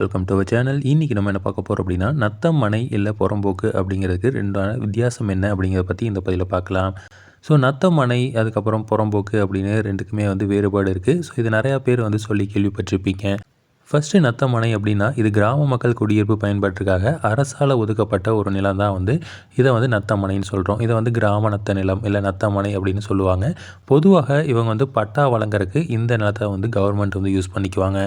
Welcome to our channel இன்றைக்கி நம்ம என்ன பார்க்க போகிறோம் அப்படின்னா நத்தம் மனை இல்லை புறம்போக்கு அப்படிங்கிறதுக்கு ரெண்டான வித்தியாசம் என்ன அப்படிங்கிறத பற்றி இந்த பதிவில் பார்க்கலாம். ஸோ நத்தம் மனை அதுக்கப்புறம் புறம்போக்கு அப்படின்னு ரெண்டுக்குமே வந்து வேறுபாடு இருக்குது ஸோ இது நிறையா பேர் வந்து சொல்லி கேள்விப்பட்டிருப்பீங்க. ஃபஸ்ட்டு நத்தமனை அப்படின்னா இது கிராம மக்கள் குடியிருப்பு பயன்பாட்டிற்காக அரசால் ஒதுக்கப்பட்ட ஒரு நிலம் தான் வந்து இதை வந்து நத்தமனைன்னு சொல்கிறோம் இதை வந்து கிராம நத்த நிலம் இல்லை நத்தமனை அப்படின்னு சொல்லுவாங்க. பொதுவாக இவங்க வந்து பட்டா வழங்குறதுக்கு இந்த நிலத்தை வந்து கவர்மெண்ட் வந்து யூஸ் பண்ணிக்குவாங்க.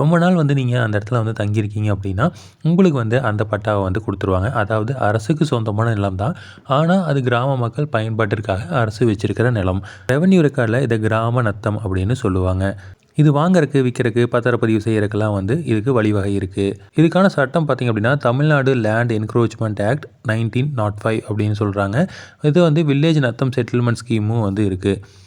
ரொம்ப நாள் வந்து நீங்கள் அந்த இடத்துல வந்து தங்கியிருக்கீங்க அப்படின்னா உங்களுக்கு வந்து அந்த பட்டாவை வந்து கொடுத்துருவாங்க. அதாவது அரசுக்கு சொந்தமான நிலம் தான். ஆனால் அது கிராம மக்கள் பயன்பாட்டிற்காக அரசு வச்சிருக்கிற நிலம். ரெவன்யூ ரெக்கார்டில் இதை கிராம நத்தம் அப்படின்னு சொல்லுவாங்க. இது வாங்கறக்கு விற்கிறக்கு பத்திரப்பதிவு செய்கிறதுக்கெல்லாம் வந்து இதுக்கு வழிவகை இருக்குது இதுக்கான சட்டம் பார்த்திங்க அப்படின்னா Tamil Nadu land encroachment act nineteen nought five அப்படின்னு சொல்கிறாங்க இது வந்து வில்லேஜ் நத்தம் செட்டில்மெண்ட் ஸ்கீமும் வந்து இருக்குது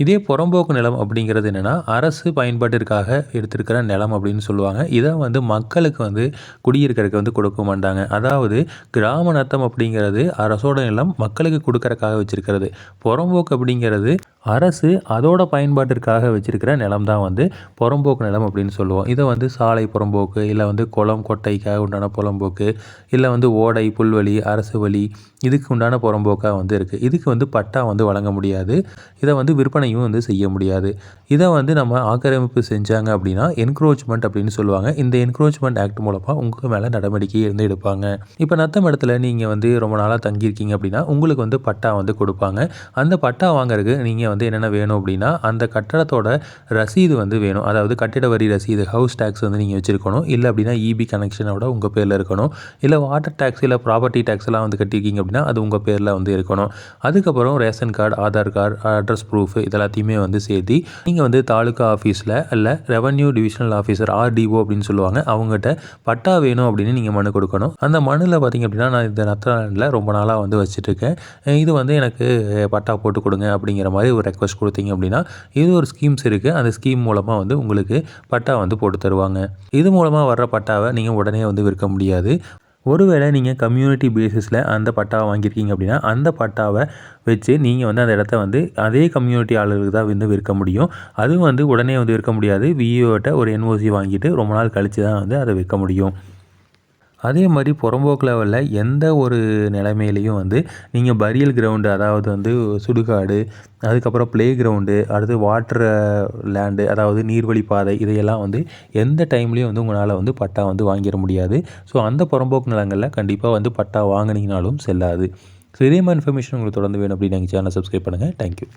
இதே புறம்போக்கு நிலம் அப்படிங்கிறது என்னென்னா அரசு பயன்பாட்டிற்காக எடுத்திருக்கிற நிலம் அப்படின்னு சொல்லுவாங்க. இதை வந்து மக்களுக்கு வந்து குடியிருக்கிறதுக்கு வந்து கொடுக்க மாட்டாங்க. அதாவது கிராம நத்தம் அப்படிங்கிறது அரசோட நிலம் மக்களுக்கு கொடுக்கறக்காக வச்சுருக்கிறது. புறம்போக்கு அப்படிங்கிறது அரசு அதோட பயன்பாட்டிற்காக வச்சுருக்கிற நிலம் தான் வந்து புறம்போக்கு நிலம் அப்படின்னு சொல்லுவோம். இதை வந்து சாலை புறம்போக்கு இல்லை வந்து குளம் கொட்டைக்காக உண்டான புறம்போக்கு இல்லை வந்து ஓடை புல்வெளி அரசு வழி இதுக்கு உண்டான புறம்போக்காக வந்து இருக்குது இதுக்கு வந்து பட்டா வந்து வழங்க முடியாது. இதை வந்து விற்பனையும் வந்து செய்ய முடியாது. இதை வந்து நம்ம ஆக்கிரமிப்பு செஞ்சாங்க அப்படின்னா என்க்ரோச்மெண்ட் அப்படின்னு சொல்லுவாங்க. இந்த என்க்ரோச்மெண்ட் ஆக்ட் மூலமாக உங்கள் மேலே நடவடிக்கை இருந்து எடுப்பாங்க. இப்போ நத்தம் இடத்துல நீங்கள் வந்து ரொம்ப நாளாக தங்கியிருக்கீங்க அப்படின்னா உங்களுக்கு வந்து பட்டா வந்து கொடுப்பாங்க. அந்த பட்டா வாங்குறதுக்கு நீங்கள் வந்து என்னென்ன வேணும் அப்படின்னா அந்த கட்டடத்தோட ரசீது வந்து வேணும். அதாவது கட்டிட வரி ரசீது ஹவுஸ் டேக்ஸ் வந்து நீங்கள் வச்சுருக்கணும். இல்லை அப்படின்னா இபி கனெக்ஷனோட உங்கள் பேரில் இருக்கணும். இல்லை வாட்டர் டேக்ஸ் இல்லை ப்ராப்பர்ட்டி டேக்ஸ்லாம் வந்து கட்டியிருக்கீங்க அப்படின்னா அது உங்கள் பேரில் வந்து இருக்கணும். அதுக்கப்புறம் ration card Aadhaar card address proof இதெல்லாத்தையுமே வந்து சேர்த்து நீங்கள் வந்து தாலுக்கா ஆஃபீஸில் இல்லை ரெவன்யூ டிவிஷனல் ஆஃபீஸர் ஆர்டிஓ அப்படின்னு சொல்லுவாங்க அவங்ககிட்ட பட்டா வேணும் அப்படின்னு நீங்கள் மனு கொடுக்கணும். அந்த மனுவில் பார்த்தீங்க அப்படின்னா நான் இந்த நத்தனில் ரொம்ப நாளாக வந்து வச்சுட்ருக்கேன் இது வந்து எனக்கு பட்டா போட்டு கொடுங்க அப்படிங்கிற மாதிரி ஒரு ரெக்வஸ்ட் கொடுத்தீங்க அப்படின்னா இது ஒரு ஸ்கீம்ஸ் இருக்குது அந்த ஸ்கீம் மூலமாக வந்து உங்களுக்கு பட்டா வந்து போட்டு தருவாங்க. இது மூலமாக வர்ற பட்டாவை நீங்கள் உடனே வந்து விற்க முடியாது. ஒருவேளை நீங்கள் கம்யூனிட்டி பேசிஸில் அந்த பட்டாவை வாங்கியிருக்கீங்க அப்படின்னா அந்த பட்டாவை வச்சு நீங்கள் வந்து அந்த இடத்த வந்து அதே கம்யூனிட்டி ஆளுகளுக்கு தான் வந்து விற்க முடியும். அதுவும் வந்து உடனே வந்து விற்க முடியாது. விஇஓட்ட ஒரு என்ஓசி வாங்கிட்டு ரொம்ப நாள் கழித்து தான் வந்து அதை விற்க முடியும். அதே மாதிரி புறம்போக்கு லெவலில் எந்த ஒரு நிலைமையிலையும் வந்து நீங்கள் பரியல் கிரவுண்டு அதாவது வந்து சுடுகாடு அதுக்கப்புறம் ப்ளே கிரவுண்டு அடுத்து வாட்டர் லேண்டு அதாவது நீர்வழி பாதை இதையெல்லாம் வந்து எந்த டைம்லேயும் வந்து உங்களால் வந்து பட்டா வந்து வாங்கிட முடியாது. ஸோ அந்த புறம்போக்கு நிலங்களில் கண்டிப்பாக வந்து பட்டா வாங்கினீங்கனாலும் செல்லாது. ஸோ இதே மாதிரி இன்ஃபர்மேஷன் உங்களுக்கு தொடர்ந்து வேணும் அப்படின்னு எங்கள் சேனல் சப்ஸ்கிரைப் பண்ணுங்கள் தேங்க்யூ